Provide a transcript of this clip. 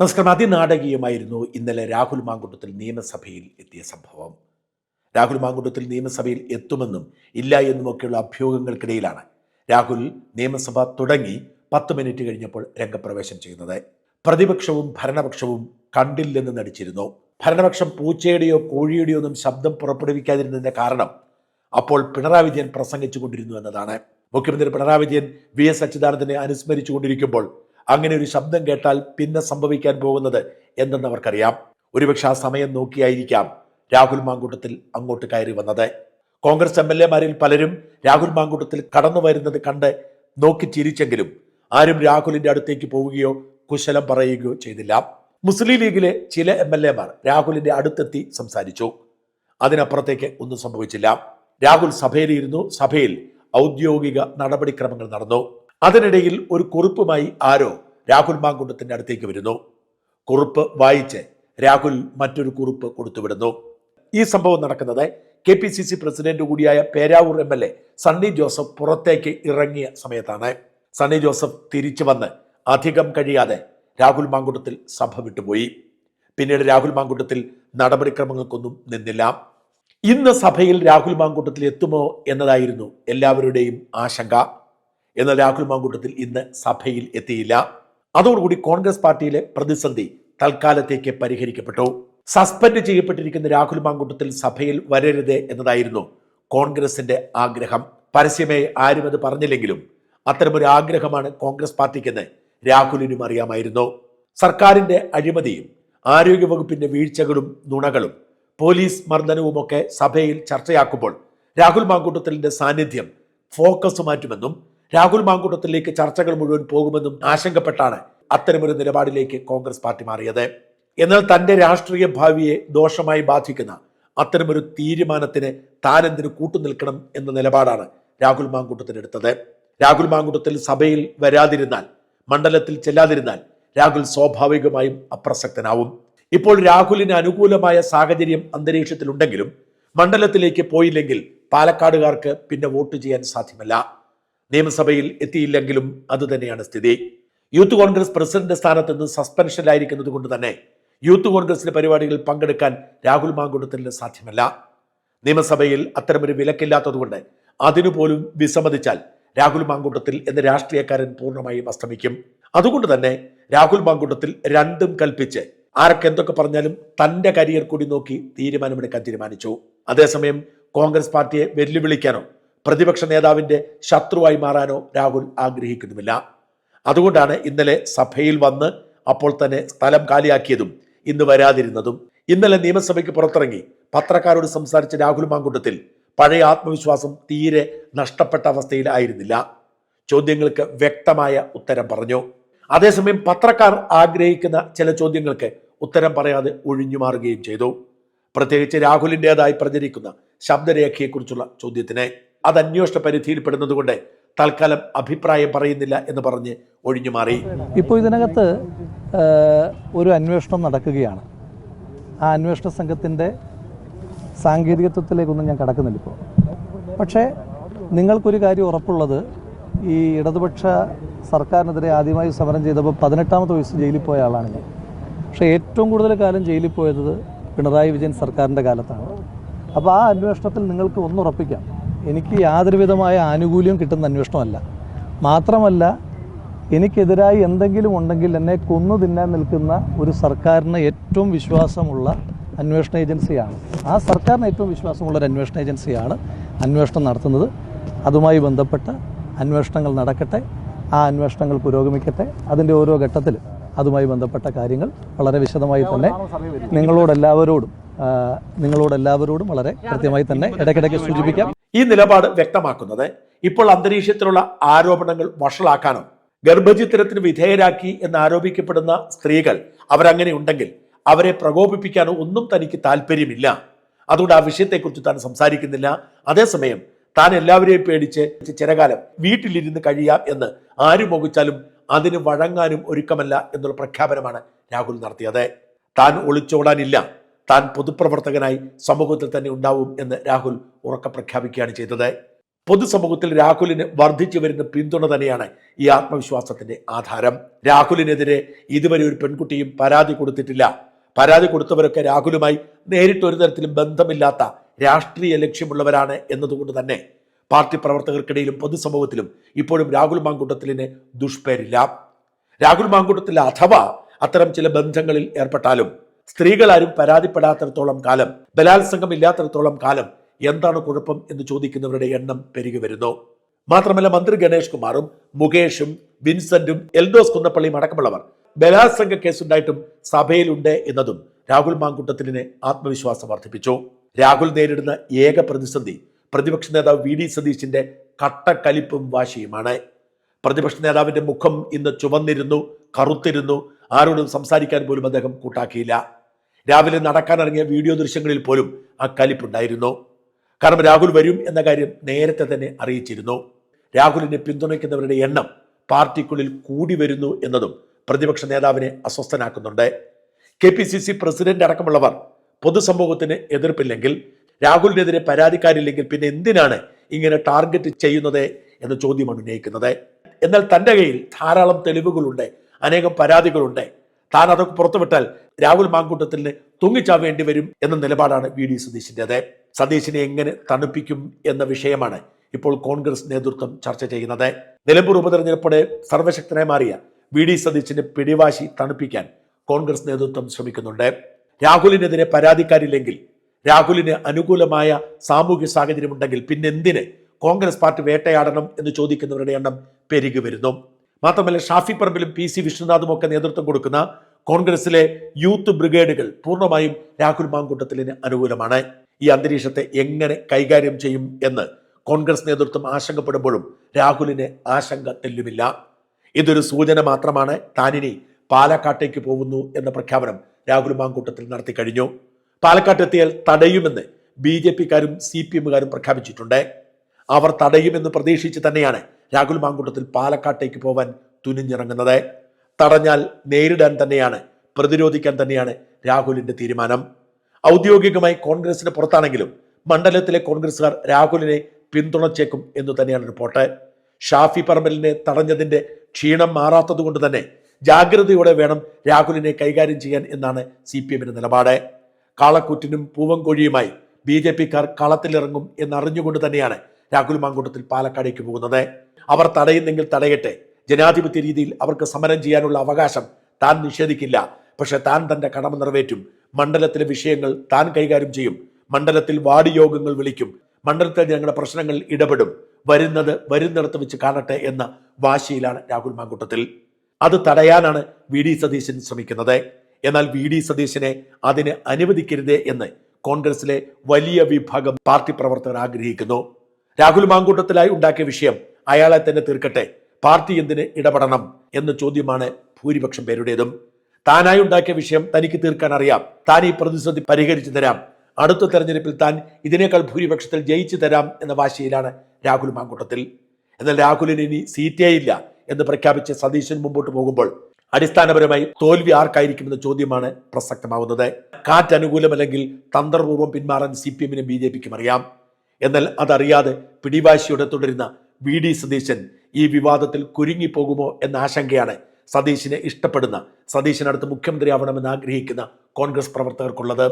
നമസ്കാരം. അതിനാടകീയമായിരുന്നു ഇന്നലെ രാഹുൽ മാങ്കുട്ടത്തിൽ നിയമസഭയിൽ എത്തിയ സംഭവം. രാഹുൽ മാങ്കുട്ടത്തിൽ നിയമസഭയിൽ എത്തുമെന്നും ഇല്ല എന്നുമൊക്കെയുള്ള അഭ്യൂഹങ്ങൾക്കിടയിലാണ് രാഹുൽ നിയമസഭ തുടങ്ങി പത്ത് മിനിറ്റ് കഴിഞ്ഞപ്പോൾ രംഗപ്രവേശം ചെയ്യുന്നത്. പ്രതിപക്ഷവും ഭരണപക്ഷവും കണ്ടില്ലെന്ന് നടിച്ചിരുന്നു. ഭരണപക്ഷം പൂച്ചയുടെയോ കോഴിയുടെയോ ഒന്നും ശബ്ദം പുറപ്പെടുവിക്കാതിരുന്നതിന്റെ കാരണം അപ്പോൾ പിണറായി വിജയൻ പ്രസംഗിച്ചു കൊണ്ടിരുന്നു എന്നതാണ്. മുഖ്യമന്ത്രി പിണറായി വിജയൻ വി എസ് അച്യുതാനന്ദനെ അനുസ്മരിച്ചുകൊണ്ടിരിക്കുമ്പോൾ അങ്ങനെ ഒരു ശബ്ദം കേട്ടാൽ പിന്നെ സംഭവിക്കാൻ പോകുന്നത് എന്തെന്ന് അവർക്കറിയാം ഒരുപക്ഷെ ആ സമയം നോക്കിയായിരിക്കാം രാഹുൽ മാങ്കൂട്ടത്തിൽ അങ്ങോട്ട് കയറി വന്നത്. കോൺഗ്രസ് എം എൽ എമാരിൽ പലരും രാഹുൽ മാങ്കൂട്ടത്തിൽ കടന്നു വരുന്നത് കണ്ട് നോക്കി ചിരിച്ചെങ്കിലും ആരും രാഹുലിന്റെ അടുത്തേക്ക് പോവുകയോ കുശലം പറയുകയോ ചെയ്തില്ല. മുസ്ലിം ലീഗിലെ ചില എം എൽ എമാർ രാഹുലിന്റെ അടുത്തെത്തി സംസാരിച്ചു. അതിനപ്പുറത്തേക്ക് ഒന്നും സംഭവിച്ചില്ല. രാഹുൽ സഭയിലിരുന്നു. സഭയിൽ ഔദ്യോഗിക നടപടിക്രമങ്ങൾ നടന്നു. അതിനിടയിൽ ഒരു കുറിപ്പുമായി ആരോ രാഹുൽ മാങ്കുണ്ടത്തിന്റെ അടുത്തേക്ക് വരുന്നു. കുറിപ്പ് വായിച്ച് രാഹുൽ മറ്റൊരു കുറിപ്പ് കൊടുത്തുവിടുന്നു ഈ സംഭവം നടക്കുന്നത് K P C C president കൂടിയായ Peravoor M L A Sunny Joseph പുറത്തേക്ക് ഇറങ്ങിയ സമയത്താണ്. സണ്ണി ജോസഫ് തിരിച്ചു വന്ന് അധികം കഴിയാതെ രാഹുൽ മാങ്കുട്ടത്തിൽ സഭ വിട്ടുപോയി. പിന്നീട് രാഹുൽ മാങ്കുട്ടത്തിൽ നടപടിക്രമങ്ങൾക്കൊന്നും നിന്നില്ല. ഇന്ന് സഭയിൽ രാഹുൽ മാങ്കൂട്ടത്തിൽ എത്തുമോ എന്നതായിരുന്നു എല്ലാവരുടെയും ആശങ്ക. എന്നാൽ രാഹുൽ മാങ്കൂട്ടത്തിൽ ഇന്ന് സഭയിൽ എത്തിയില്ല. അതോടുകൂടി കോൺഗ്രസ് പാർട്ടിയിലെ പ്രതിസന്ധി തൽക്കാലത്തേക്ക് പരിഹരിക്കപ്പെട്ടു. സസ്പെൻഡ് ചെയ്യപ്പെട്ടിരിക്കുന്ന രാഹുൽ മാങ്കൂട്ടത്തിൽ സഭയിൽ വരരുത് എന്നതായിരുന്നു കോൺഗ്രസിന്റെ ആഗ്രഹം. പരസ്യമേ ആരും അത് പറഞ്ഞില്ലെങ്കിലും അത്തരമൊരു ആഗ്രഹമാണ് കോൺഗ്രസ് പാർട്ടിക്കെന്ന് രാഹുലിനും അറിയാമായിരുന്നു. സർക്കാരിന്റെ അഴിമതിയും ആരോഗ്യവകുപ്പിന്റെ വീഴ്ചകളും നുണകളും പോലീസ് മർദ്ദനവുമൊക്കെ സഭയിൽ ചർച്ചയാക്കുമ്പോൾ രാഹുൽ മാങ്കൂട്ടത്തിലിന്റെ സാന്നിധ്യം ഫോക്കസ് മാറ്റുമെന്നും രാഹുൽ മാങ്കൂട്ടത്തിലേക്ക് ചർച്ചകൾ മുഴുവൻ പോകുമെന്നും ആശങ്കപ്പെട്ടാണ് അത്തരമൊരു നിലപാടിലേക്ക് കോൺഗ്രസ് പാർട്ടി മാറിയത്. എന്നാൽ തന്റെ രാഷ്ട്രീയ ഭാവിയെ ദോഷമായി ബാധിക്കുന്ന അത്തരമൊരു തീരുമാനത്തിന് താൻ എന്തിനു കൂട്ടുനിൽക്കണം എന്ന നിലപാടാണ് രാഹുൽ മാങ്കൂട്ടത്തിനെടുത്തത് രാഹുൽ മാങ്കൂട്ടത്തിൽ സഭയിൽ വരാതിരുന്നാൽ മണ്ഡലത്തിൽ ചെല്ലാതിരുന്നാൽ രാഹുൽ സ്വാഭാവികമായും അപ്രസക്തനാവും. ഇപ്പോൾ രാഹുലിന് അനുകൂലമായ സാഹചര്യം അന്തരീക്ഷത്തിലുണ്ടെങ്കിലും മണ്ഡലത്തിലേക്ക് പോയില്ലെങ്കിൽ പാലക്കാടുകാർക്ക് പിന്നെ വോട്ട് ചെയ്യാൻ സാധ്യമല്ല. നിയമസഭയിൽ എത്തിയില്ലെങ്കിലും അതുതന്നെയാണ് സ്ഥിതി. യൂത്ത് കോൺഗ്രസ് പ്രസിഡന്റ് സ്ഥാനത്ത് നിന്ന് സസ്പെൻഷനിലായിരിക്കുന്നത് കൊണ്ട് തന്നെ യൂത്ത് കോൺഗ്രസിന്റെ പരിപാടികളിൽ പങ്കെടുക്കാൻ രാഹുൽ മാങ്കുടത്തിന് സാധ്യമല്ല. നിയമസഭയിൽ അത്തരമൊരു വിലക്കില്ലാത്തതുകൊണ്ട് അതിനുപോലും വിസമ്മതിച്ചാൽ രാഹുൽ മാങ്കൂട്ടത്തിൽ എന്ന രാഷ്ട്രീയക്കാരൻ പൂർണമായും അസ്തമിക്കും. അതുകൊണ്ട് തന്നെ രാഹുൽ മാങ്കൂട്ടത്തിൽ രണ്ടും കൽപ്പിച്ച് ആരൊക്കെ എന്തൊക്കെ പറഞ്ഞാലും തന്റെ കരിയർ കൂടി നോക്കി തീരുമാനമെടുക്കാൻ തീരുമാനിച്ചു. അതേസമയം കോൺഗ്രസ് പാർട്ടിയെ വെല്ലുവിളിക്കാനോ പ്രതിപക്ഷ നേതാവിന്റെ ശത്രുവായി മാറാനോ രാഹുൽ ആഗ്രഹിക്കുന്നുമില്ല. അതുകൊണ്ടാണ് ഇന്നലെ സഭയിൽ വന്ന് അപ്പോൾ തന്നെ സ്ഥലം കാലിയാക്കിയതും ഇന്ന് വരാതിരുന്നതും. ഇന്നലെ നിയമസഭയ്ക്ക് പുറത്തിറങ്ങി പത്രക്കാരോട് സംസാരിച്ച രാഹുൽ മാങ്കുട്ടത്തിൽ പഴയ ആത്മവിശ്വാസം തീരെ നഷ്ടപ്പെട്ട അവസ്ഥയിലായിരുന്നില്ല ചോദ്യങ്ങൾക്ക് വ്യക്തമായ ഉത്തരം പറഞ്ഞു. അതേസമയം പത്രക്കാർ ആഗ്രഹിക്കുന്ന ചില ചോദ്യങ്ങൾക്ക് ഉത്തരം പറയാതെ ഒഴിഞ്ഞു മാറുകയും ചെയ്തു. പ്രത്യേകിച്ച് രാഹുലിന്റെതായി പ്രചരിക്കുന്ന ശബ്ദരേഖയെക്കുറിച്ചുള്ള ചോദ്യത്തിന്. അത് അന്വേഷണ പരിധിയിൽപ്പെടുന്നതുകൊണ്ട് തൽക്കാലം അഭിപ്രായം പറയുന്നില്ല എന്ന് പറഞ്ഞ് ഒഴിഞ്ഞു മാറി. ഇപ്പോൾ ഇതിനകത്ത് ഒരു അന്വേഷണം നടക്കുകയാണ്. ആ അന്വേഷണ സംഘത്തിന്റെ സാങ്കേതികത്വത്തിലേക്കൊന്നും ഞാൻ കടക്കുന്നില്ല ഇപ്പോൾ. പക്ഷേ നിങ്ങൾക്കൊരു കാര്യം ഉറപ്പുള്ളത് ഈ ഇടതുപക്ഷ സർക്കാരിനെതിരെ ആദ്യമായി സമരം ചെയ്തപ്പോൾ പതിനെട്ടാമത്തെ വയസ്സ് ജയിലിൽ പോയ ആളാണ് ഞാൻ. പക്ഷേ ഏറ്റവും കൂടുതൽ കാലം ജയിലിൽ പോയത് പിണറായി വിജയൻ സർക്കാരിന്റെ കാലത്താണ്. അപ്പോൾ ആ അന്വേഷണത്തിൽ നിങ്ങൾക്ക് ഒന്നുറപ്പിക്കാം എനിക്ക് യാതൊരു വിധമായ ആനുകൂല്യം കിട്ടുന്ന അന്വേഷണമല്ല. മാത്രമല്ല എനിക്കെതിരായി എന്തെങ്കിലും ഉണ്ടെങ്കിൽ എന്നെ കൊന്നു തിന്നാൻ നിൽക്കുന്ന ഒരു സർക്കാരിന് ഏറ്റവും വിശ്വാസമുള്ള അന്വേഷണ ഏജൻസിയാണ്. ആ സർക്കാരിന് ഏറ്റവും വിശ്വാസമുള്ള ഒരു അന്വേഷണ ഏജൻസിയാണ് അന്വേഷണം നടത്തുന്നത്. അതുമായി ബന്ധപ്പെട്ട അന്വേഷണങ്ങൾ നടക്കട്ടെ ആ അന്വേഷണങ്ങൾ പുരോഗമിക്കട്ടെ. അതിന്റെ ഓരോ ഘട്ടത്തിൽ അതുമായി ബന്ധപ്പെട്ട കാര്യങ്ങൾ വളരെ വിശദമായി തന്നെ നിങ്ങളോടെല്ലാവരോടും നിങ്ങളോടെല്ലാവരോടും വളരെ കൃത്യമായി തന്നെ ഇടയ്ക്കിടയ്ക്ക് സൂചിപ്പിക്കാം. ഈ നിലപാട് വ്യക്തമാക്കുന്നത് ഇപ്പോൾ അന്തരീക്ഷത്തിലുള്ള ആരോപണങ്ങൾ വഷളാക്കാനോ ഗർഭചിത്രത്തിന് വിധേയരാക്കി എന്ന് ആരോപിക്കപ്പെടുന്ന സ്ത്രീകൾ അവരങ്ങനെ ഉണ്ടെങ്കിൽ അവരെ പ്രകോപിപ്പിക്കാനോ ഒന്നും തനിക്ക് താല്പര്യമില്ല. അതുകൊണ്ട് ആ വിഷയത്തെക്കുറിച്ച് താൻ സംസാരിക്കുന്നില്ല. അതേസമയം താൻ എല്ലാവരെയും പേടിച്ച് ചിരകാലം വീട്ടിലിരുന്ന് കഴിയാം എന്ന് ആര് മോഹിച്ചാലും അതിന് വഴങ്ങാനും ഒരുക്കമല്ല എന്നുള്ള പ്രഖ്യാപനമാണ് രാഹുൽ നടത്തിയത്. താൻ ഒളിച്ചോടാനില്ല. താൻ പൊതുപ്രവർത്തകനായി സമൂഹത്തിൽ തന്നെ ഉണ്ടാവും എന്ന് രാഹുൽ ഉറക്ക പ്രഖ്യാപിക്കുകയാണ് ചെയ്തത്. പൊതുസമൂഹത്തിൽ രാഹുലിന് വർദ്ധിച്ചു വരുന്ന പിന്തുണ തന്നെയാണ് ഈ ആത്മവിശ്വാസത്തിന്റെ ആധാരം. രാഹുലിനെതിരെ ഇതുവരെ ഒരു പെൺകുട്ടിയും പരാതി കൊടുത്തിട്ടില്ല. പരാതി കൊടുത്തവരൊക്കെ രാഹുലുമായി നേരിട്ട് ഒരു തരത്തിലും ബന്ധമില്ലാത്ത രാഷ്ട്രീയ ലക്ഷ്യമുള്ളവരാണ് എന്നതുകൊണ്ട് തന്നെ പാർട്ടി പ്രവർത്തകർക്കിടയിലും പൊതുസമൂഹത്തിലും ഇപ്പോഴും രാഹുൽ മാങ്കുട്ടത്തിലിന് ദുഷ്പേരില്ല. രാഹുൽ മാങ്കുട്ടത്തിൽ അഥവാ അത്തരം ചില ബന്ധങ്ങളിൽ ഏർപ്പെട്ടാലും സ്ത്രീകളാരും പരാതിപ്പെടാത്തിടത്തോളം കാലം ബലാത്സംഗം ഇല്ലാത്തിടത്തോളം കാലം എന്താണ് കുഴപ്പം എന്ന് ചോദിക്കുന്നവരുടെ എണ്ണം പെരുകി വരുന്നു. മാത്രമല്ല മന്ത്രി ഗണേഷ് കുമാറും മുകേഷും വിൻസെന്റും എൽദോസ് കുന്നപ്പള്ളിയും അടക്കമുള്ളവർ ബലാത്സംഗ കേസുണ്ടായിട്ടും സഭയിലുണ്ട് എന്നതും രാഹുൽ മാങ്കുട്ടത്തിലിനെ ആത്മവിശ്വാസം വർദ്ധിപ്പിച്ചു. രാഹുൽ നേരിടുന്ന ഏക പ്രതിസന്ധി പ്രതിപക്ഷ നേതാവ് വി ഡി സതീശിന്റെ കട്ടക്കലിപ്പും വാശിയുമാണ്. പ്രതിപക്ഷ നേതാവിന്റെ മുഖം ഇന്ന് ചുവന്നിരുന്നു കറുത്തിരുന്നു ആരോടും സംസാരിക്കാൻ പോലും അദ്ദേഹം കൂട്ടാക്കിയില്ല. രാവിലെ നടക്കാനിറങ്ങിയ വീഡിയോ ദൃശ്യങ്ങളിൽ പോലും ആ കലിപ്പുണ്ടായിരുന്നു. കാരണം രാഹുൽ വരും എന്ന കാര്യം നേരത്തെ തന്നെ അറിയിച്ചിരുന്നു. രാഹുലിനെ പിന്തുണയ്ക്കുന്നവരുടെ എണ്ണം പാർട്ടിക്കുള്ളിൽ കൂടി വരുന്നു എന്നതും പ്രതിപക്ഷ നേതാവിനെ അസ്വസ്ഥനാക്കുന്നുണ്ട്. K P C C president അടക്കമുള്ളവർ പൊതുസമൂഹത്തിന് എതിർപ്പില്ലെങ്കിൽ രാഹുലിനെതിരെ പരാതിക്കാരില്ലെങ്കിൽ പിന്നെ എന്തിനാണ് ഇങ്ങനെ ടാർഗറ്റ് ചെയ്യുന്നത് എന്ന ചോദ്യമാണ് ഉന്നയിക്കുന്നത്. എന്നാൽ തന്റെ കയ്യിൽ ധാരാളം തെളിവുകളുണ്ട്. അനേകം പരാതികളുണ്ട്. താൻ അതൊക്കെ പുറത്തുവിട്ടാൽ രാഹുൽ മാങ്കൂട്ടത്തിന് തൂങ്ങിച്ചാവേണ്ടി വരും എന്ന നിലപാടാണ് വി ഡി സതീശിന്റെത് സതീശിനെ എങ്ങനെ തണുപ്പിക്കും എന്ന വിഷയമാണ് ഇപ്പോൾ കോൺഗ്രസ് നേതൃത്വം ചർച്ച ചെയ്യുന്നത്. നിലമ്പൂർ ഉപതെരഞ്ഞെടുപ്പോടെ സർവശക്തനായി മാറിയ വി ഡി സതീശിന്റെ പിടിവാശി തണുപ്പിക്കാൻ കോൺഗ്രസ് നേതൃത്വം ശ്രമിക്കുന്നുണ്ട്. രാഹുലിനെതിരെ പരാതിക്കാരില്ലെങ്കിൽ രാഹുലിന് അനുകൂലമായ സാമൂഹ്യ സാഹചര്യം ഉണ്ടെങ്കിൽ പിന്നെ എന്തിന് കോൺഗ്രസ് പാർട്ടി വേട്ടയാടണം എന്ന് ചോദിക്കുന്നവരുടെ എണ്ണം പെരുകി വരുന്നു. മാത്രമല്ല ഷാഫി പറമ്പിലും പി സി വിഷ്ണുനാഥും ഒക്കെ നേതൃത്വം കൊടുക്കുന്ന കോൺഗ്രസിലെ യൂത്ത് ബ്രിഗേഡുകൾ പൂർണമായും രാഹുൽ മാങ്കൂട്ടത്തിലിന് അനുകൂലമാണ്. ഈ അന്തരീക്ഷത്തെ എങ്ങനെ കൈകാര്യം ചെയ്യും എന്ന് കോൺഗ്രസ് നേതൃത്വം ആശങ്കപ്പെടുമ്പോഴും രാഹുലിന് ആശങ്ക തെല്ലുമില്ല. ഇതൊരു സൂചന മാത്രമാണ്. താനിനി പാലക്കാട്ടേക്ക് പോകുന്നു എന്ന പ്രഖ്യാപനം രാഹുൽ മാങ്കൂട്ടത്തിൽ നടത്തി കഴിഞ്ഞു. പാലക്കാട്ട് എത്തിയാൽ തടയുമെന്ന് ബി ജെ പിക്കാരും സി പി എമ്മുകാരും പ്രഖ്യാപിച്ചിട്ടുണ്ട്. അവർ തടയുമെന്ന് പ്രതീക്ഷിച്ച് തന്നെയാണ് രാഹുൽ മാങ്കൂട്ടത്തിൽ പാലക്കാട്ടേക്ക് പോവാൻ തുനിഞ്ഞിറങ്ങുന്നത്. തടഞ്ഞാൽ നേരിടാൻ തന്നെയാണ് പ്രതിരോധിക്കാൻ തന്നെയാണ് രാഹുലിന്റെ തീരുമാനം. ഔദ്യോഗികമായി കോൺഗ്രസിന് പുറത്താണെങ്കിലും മണ്ഡലത്തിലെ കോൺഗ്രസുകാർ രാഹുലിനെ പിന്തുണച്ചേക്കും എന്ന് തന്നെയാണ് റിപ്പോർട്ട്. ഷാഫി പറമ്പലിനെ തടഞ്ഞതിന്റെ ക്ഷീണം മാറാത്തതുകൊണ്ട് തന്നെ ജാഗ്രതയോടെ വേണം രാഹുലിനെ കൈകാര്യം ചെയ്യാൻ എന്നാണ് സി പി എമ്മിന്റെ നിലപാട്. കാളക്കൂറ്റിനും പൂവൻകോഴിയുമായി ബി ജെ പിക്കാർ കളത്തിലിറങ്ങും എന്നറിഞ്ഞുകൊണ്ട് തന്നെയാണ് രാഹുൽ മാങ്കൂട്ടത്തിൽ പാലക്കാടേക്ക് പോകുന്നത്. അവർ തടയുന്നെങ്കിൽ തടയട്ടെ. ജനാധിപത്യ രീതിയിൽ അവർക്ക് സമരം ചെയ്യാനുള്ള അവകാശം താൻ നിഷേധിക്കില്ല. പക്ഷെ താൻ തന്റെ കടമ നിറവേറ്റും. മണ്ഡലത്തിലെ വിഷയങ്ങൾ താൻ കൈകാര്യം ചെയ്യും. മണ്ഡലത്തിൽ വാർഡ് യോഗങ്ങൾ വിളിക്കും. മണ്ഡലത്തിൽ ഞങ്ങളുടെ പ്രശ്നങ്ങൾ ഇടപെടും. വരുന്നത് വരുന്നിടത്ത് വെച്ച് കാണട്ടെ എന്ന വാശിയിലാണ് രാഹുൽ മാങ്കൂട്ടത്തിൽ. അത് തടയാനാണ് വി ഡി സതീശൻ ശ്രമിക്കുന്നത്. എന്നാൽ വി ഡി സതീശനെ അതിന് അനുവദിക്കരുതേ എന്ന് കോൺഗ്രസിലെ വലിയ വിഭാഗം പാർട്ടി പ്രവർത്തകർ ആഗ്രഹിക്കുന്നു. രാഹുൽ മാങ്കൂട്ടത്തിലായി ഉണ്ടാക്കിയ വിഷയം അയാളെ തന്നെ തീർക്കട്ടെ. പാർട്ടി എന്തിന് ഇടപെടണം എന്ന ചോദ്യമാണ് ഭൂരിപക്ഷം പേരുടേതും. താനായി ഉണ്ടാക്കിയ വിഷയം തനിക്ക് തീർക്കാൻ അറിയാം. താൻ ഈ പ്രതിസന്ധി പരിഹരിച്ചു തരാം. അടുത്ത തെരഞ്ഞെടുപ്പിൽ താൻ ഇതിനേക്കാൾ ഭൂരിപക്ഷത്തിൽ ജയിച്ചു തരാം എന്ന വാശിയിലാണ് രാഹുൽ മാങ്കൂട്ടത്തിൽ. എന്നാൽ രാഹുലിന് ഇനി സീറ്റേ ഇല്ല എന്ന് പ്രഖ്യാപിച്ച് സതീശൻ മുമ്പോട്ട് പോകുമ്പോൾ അടിസ്ഥാനപരമായി തോൽവി ആർക്കായിരിക്കുമെന്ന ചോദ്യമാണ് പ്രസക്തമാവുന്നത്. കാറ്റ് അനുകൂലമല്ലെങ്കിൽ തന്ത്രപൂർവം പിന്മാറാൻ സി പി എമ്മിനും ബി ജെ പിക്കും അറിയാം. എന്നാൽ അതറിയാതെ പിടിവാശിയോടെ തുടരുന്ന വി ഡി സതീശൻ ഈ വിവാദത്തിൽ കുരുങ്ങിപ്പോകുമോ എന്ന ആശങ്കയാണ് സതീശിനെ ഇഷ്ടപ്പെടുന്ന സതീശിനടുത്ത് മുഖ്യമന്ത്രിയാവണമെന്ന് ആഗ്രഹിക്കുന്ന കോൺഗ്രസ് പ്രവർത്തകർക്കുള്ളത്.